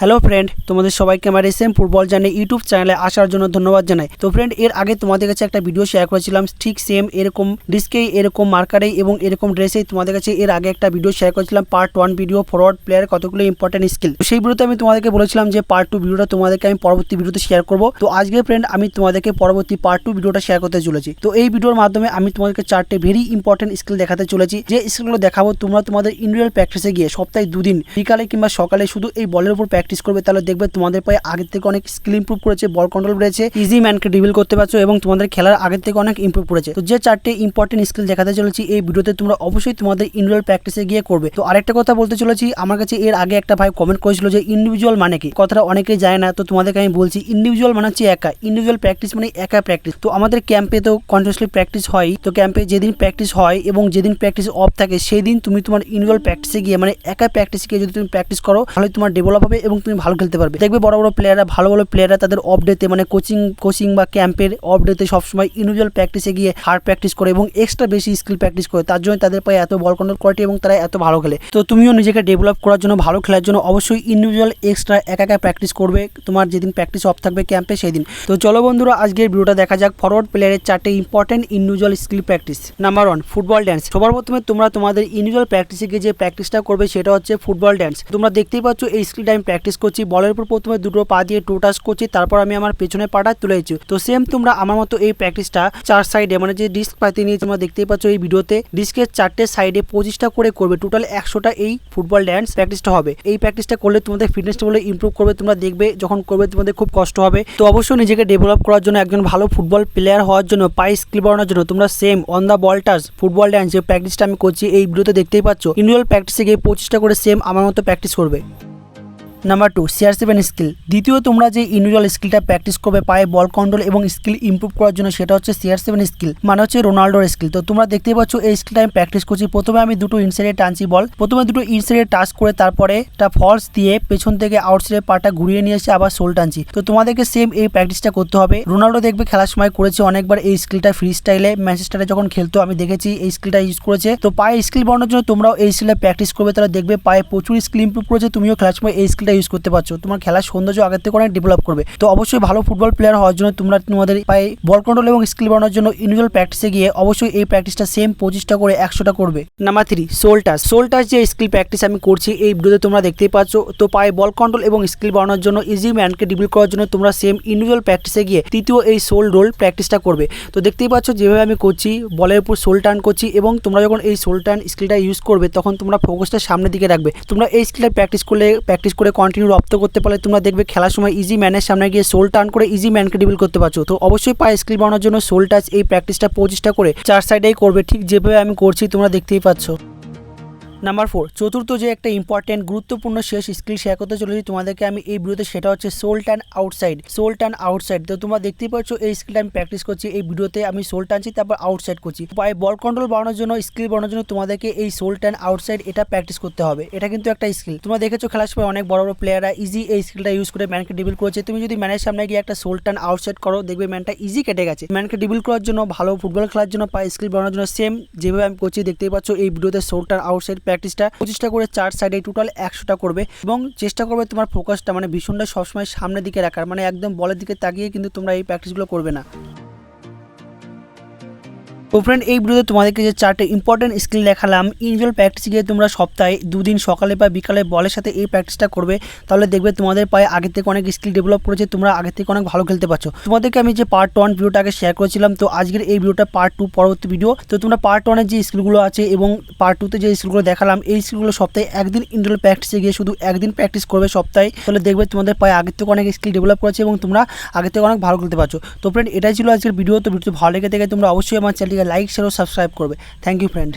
Hello friend, তোমাদের সবাইকে আমার এস এম ফুটবল জানে ইউটিউব চ্যানেলে আসার জন্য ধন্যবাদ জানাই। তো ফ্রেন্ড, এর আগে তোমাদের কাছে একটা ভিডিও শেয়ার করেছিলাম, ঠিক সেম এরকম ডিস্কেই এরকম মার্কারেই এবং এরকম ড্রেসেই তোমাদের কাছে এর আগে একটা ভিডিও শেয়ার করেছিলাম part one video forward player কতগুলো ইম্পর্টেন্ট স্কিল সেই ভিডিওতে আমি তোমাদেরকে বলেছিলাম যে পার্ট টু ভিডিওটা তোমাদেরকে আমি পরবর্তী ভিডিওতে শেয়ার করব। তো আজকে ফ্রেন্ড, আমি তোমাদেরকে পরবর্তী পার্ট টু ভিডিওটা শেয়ার করতে চলেছি। তো এই ভিডিওর মাধ্যমে আমি তোমাদেরকে চারটে ভেরি ইম্পর্টেন্ট স্কিল দেখাতে চলেছি। যে স্কিলগুলো দেখাবো তোমরা তোমাদের ইন্ডিভিজুয়াল প্র্যাকটিসে গিয়ে সপ্তাহে দুদিন, বিকালে কিংবা সকালে শুধু এই বলের উপর প্র্যাকটিস করবে, তাহলে দেখবে তোমাদের পায়ে আগের থেকে অনেক স্কিল ইমপ্রুভ করেছে বল কন্ট্রোল বেড়েছে ইজি ম্যানকে ডিভিল করতে পারছ এবং তোমাদের খেলার আগের থেকে অনেক ইমপ্রুভ করেছে। তো যে চারটে ইম্পর্টেন্ট স্কিল দেখাতে চলেছি, এই ভিডিওতে তোমরা অবশ্যই তোমাদের ইন্ডিভিজুয়াল প্র্যাকটিসে গিয়ে করবে। তো আরেকটা কথা বলতে চলেছি, আমার কাছে এর আগে একটা ভাই কমেন্ট করেছিল যে ইন্ডিভিজুয়াল মানে কি? কথাটা অনেকেই জানে না, তো তোমাদেরকে আমি বলছি ইন্ডিভিজুয়াল মানে হচ্ছে একা ইন্ডিভিজুয়াল প্র্যাকটিস মানে একা প্র্যাকটিস তো আমাদের ক্যাম্পে তো কন্টিনিউসলি প্র্যাকটিস হয়, তো ক্যাম্পে যেদিন প্র্যাকটিস হয় এবং যেদিন প্র্যাকটিস অফ থাকে সেই দিন তুমি তোমার ইন্ডিভিজুয়াল প্র্যাকটিসে গিয়ে মানে একা প্র্যাকটিসে গিয়ে যদি তুমি প্র্যাকটিস করো, তাহলে তোমার ডেভেলপ হবে এবং তুমি ভালো খেলতে পারবে। দেখবে বড় বড় প্লেয়াররা ভালো ভালো প্লেয়াররা তাদের অফ ডেতে মানে কোচিং কোচিং বা ক্যাম্পের অফ ডেতে সবসময় ইন্ডিভিজুয়াল প্র্যাকটিসে গিয়ে হার্ড প্র্যাকটিস করে এবং এক্সট্রা বেশি স্কিল প্র্যাকটিস করে। তার জন্য তাদের পায়ে এত বল কন্ট্রোল কোয়ালিটি এবং তারা এত ভালো খেলে। তো তুমিও নিজেকে ডেভেলপ করার জন্য, ভালো খেলার জন্য অবশ্যই ইন্ডিভিজুয়াল এক্সট্রা একা একা প্র্যাকটিস করবে। তোমার যেদিন প্র্যাকটিস অফ থাকবে ক্যাম্পে সেই দিন তো চলো বন্ধুরা, আজকের ভিডিওটা দেখা যাক ফরওয়ার্ড প্লেয়ারের চারটে important individual skill practice number one football dance সবার প্রথমে তোমরা তোমাদের ইন্ডিভিজুয়াল প্র্যাকটিসে গিয়ে যে প্র্যাকটিসটা করবে, সেটা হচ্ছে ফুটবল ড্যান্স তোমরা দেখতেই পাচ্ছ এই স্কিলটা আমি প্র্যাকটিস করছি, বলের উপর প্রথমে দুটো পা দিয়ে টু টাচ করছি, তারপর আমি আমার পেছনে পাটা তুলেছি তো সেম তোমরা আমার মতো এই প্র্যাকটিসটা চার সাইডে মানে যে ডিস্ক পাতি নিয়ে তোমরা দেখতেই পাচ্ছ এই ভিডিওতে ডিস্কের চারটে সাইডে পঁচিশটা করে করবে টোটাল একশোটা এই ফুটবল ড্যান্স প্র্যাকটিসটা হবে। এই প্র্যাকটিসটা করলে তোমাদের ফিটনেসটা বলে ইমপ্রুভ করবে, তোমরা দেখবে যখন করবে তোমাদের খুব কষ্ট হবে। তো অবশ্যই নিজেকে ডেভেলপ করার জন্য, একজন ভালো ফুটবল প্লেয়ার হওয়ার জন্য পাই স্কিল বাড়ানোর জন্য তোমরা same on the ball touch football dance যে প্র্যাকটিসটা আমি করছি, এই ভিডিওতে দেখতেই পাচ্ছ। ইন্ডিভিজুয়াল প্র্যাকটিসে গিয়ে পঁচিশটা করে সেম আমার মতো প্র্যাকটিস করবে। Number two CR seven skill দ্বিতীয় তোমরা যে ইন্ডিভিজুয়াল স্কিলটা প্র্যাকটিস করবে, পায়ে বল কন্ট্রোল এবং স্কিল ইমপ্রুভ করার জন্য, সেটা হচ্ছে সিআর সেভেন স্কিল মানে হচ্ছে রোনাল্ডোর স্কিল তো তোমরা দেখতেই পাচ্ছ, এই স্কিলটা আমি প্র্যাকটিস করছি। প্রথমে আমি দুটো ইনসাইডে টানছি বল প্রথমে দুটো ইনসাইডে টাচ করে তারপরে একটা ফলস দিয়ে পেছন থেকে আউটসাইডে পাটা ঘুরিয়ে নিয়ে এসে আবার সোল টানছি। তো তোমাদেরকে সেম এই প্র্যাকটিসটা করতে হবে। রোনাল্ডো দেখবে খেলার সময় করেছে অনেকবার এই স্কিলটা ফ্রি স্টাইলে ম্যানচেস্টারে যখন খেলতো, আমি দেখেছি এই স্কিলটা ইউজ করেছে। তো পায়ে স্কিল বানানোর জন্য তোমরাও এই স্কিলটা প্র্যাকটিস করবে। তাহলে দেখবে পায়ে প্রচুর স্কিল ইম্প্রুভ করেছে। তুমিও খেলার সময় এই স্কিলটা ইউজ করতে পারছ। তোমার খেলার সৌন্দর্য আগের থেকে অনেক ডেভেলপ করবে। তো অবশ্যই ভালো ফুটবল প্লেয়ার হওয়ার জন্য তোমরা তোমাদের পায়ে বল কন্ট্রোল এবং স্কিল বানানোর জন্য ইন্ডিভিজুয়াল প্র্যাকটিসে গিয়ে অবশ্যই এই প্র্যাকটিসটা সেম পঁচিশটা করে একশোটা করবে। Number three sole touch sole touch যে স্কিল প্র্যাকটিস আমি করছি এই ভিডিওতে তোমরা দেখতেই পাচ্ছ। তো পায়ে বল কন্ট্রোল এবং স্কিল বানানোর জন্য ইজি ম্যানকে ডিবিল করার জন্য তোমরা সেম ইন্ডিভিজুয়াল প্র্যাকটিসে গিয়ে তৃতীয় এই সোল রোল প্র্যাকটিসটা করবে। তো দেখতেই পাচ্ছ যেভাবে আমি করছি, বলের উপর সোল টার্ন করছি এবং তোমরা যখন এই সোল টার্ন স্কিলটা ইউজ করবে, তখন তোমরা ফোকাসটা সামনের দিকে রাখবে। তোমরা এই স্কিলটা প্র্যাকটিস করলে প্র্যাকটিস করে কন্টিনিউ রপ্ত করতে পারলে তোমরা দেখবে খেলার সময় ইজি ম্যানের সামনে গিয়ে সোল টার্ন করে ইজি ম্যানকে ডিবিল করতে পারছ। তো অবশ্যই পায়ে স্কিল বানানোর জন্য সোল টাচ এই প্র্যাকটিসটা পঁচিশটা করে চার সাইডেই করবে। ঠিক যেভাবে আমি করছি তোমরা দেখতেই পাচ্ছ। নাম্বার ফোর চতুর্থ যে একটা ইম্পর্টেন্ট গুরুত্বপূর্ণ শেষ স্কিল শেয়ার করতে চলেছি তোমাদেরকে আমি এই ভিডিওতে, সেটা হচ্ছে সোল টান আউটসাইড সোল টান আউটসাইড তো তোমরা দেখতেই পাচ্ছ, এই স্কিলটা আমি প্র্যাকটিস করছি, এই ভিডিওতে আমি সোল টানছি তারপর আউটসাইড করছি। পায়ে বল কন্ট্রোল বাড়ানোর জন্য স্কিল বাড়ানোর জন্য তোমাদেরকে এই সোল টান আউটসাইড এটা প্র্যাকটিস করতে হবে। এটা কিন্তু একটা স্কিল তোমরা দেখেছ, খেলার সময় অনেক বড় বড় প্লেয়াররা ইজি এই স্কিলটা ইউজ করে ম্যানকে ডিবিল করেছে। তুমি যদি ম্যানের সামনে গিয়ে একটা সোল টান আউটসাইড করো, দেখবে ম্যানটা ইজি কেটে গেছে। ম্যানকে ডিবিল করার জন্য, ভালো ফুটবল খেলার জন্য পায়ে স্কিল বাড়ানোর জন্য সেম যেভাবে আমি করছি, দেখতেই পাচ্ছ, এই ভিডিওতে সোল টান আউটসাইড প্র্যাকটিসটা পঁচিশটা করে চার সাইডে টোটাল একশোটা করবে এবং চেষ্টা করবে তোমার ফোকাসটা মানে ভীষণটা সবসময় সামনের দিকে রাখার মানে একদম বলের দিকে তাকিয়ে কিন্তু তোমরা এই প্র্যাকটিসগুলো করবে না। তো ফ্রেন্ড এই ভিডিওতে তোমাদেরকে যে চারটে ইম্পর্টেন্ট স্কিল দেখালাম ইন্ডিভিজুয়াল প্র্যাকটিস গিয়ে তোমরা সপ্তাহে দুদিন সকালে বা বিকালে বলের সাথে এই প্র্যাকটিসটা করবে। তাহলে দেখবে তোমাদের পায়ে আগের থেকে অনেক স্কিল ডেভেলপ করেছে, তোমরা আগের থেকে অনেক ভালো খেলতে পারছ। তোমাদেরকে আমি যে পার্ট ওয়ান ভিডিওটা আগে শেয়ার করেছিলাম, তো আজকের এই ভিডিওটা পার্ট টু পরবর্তী ভিডিও তো তোমরা পার্ট ওয়ানের যে স্কিলগুলো আছে এবং পার্ট টুতে যে স্কিলগুলো দেখালাম, এই স্কিলগুলো সপ্তাহে একদিন ইন্ডিভিজুয়াল প্র্যাকটিসে গিয়ে শুধু একদিন প্র্যাকটিস করবে সপ্তাহে। তাহলে দেখবে তোমাদের পায়ে আগের থেকে অনেক স্কিল ডেভেলপ করেছে এবং তোমরা আগের থেকে অনেক ভালো খেলতে পারছ। তো ফ্রেন্ড এটাই ছিল আজকের ভিডিও তো ভিডিও ভালো লেগে থেকে তোমরা অবশ্যই আমার চ্যানেলটিকে লাইক শেয়ার ও সাবস্ক্রাইব করবে। Thank you friend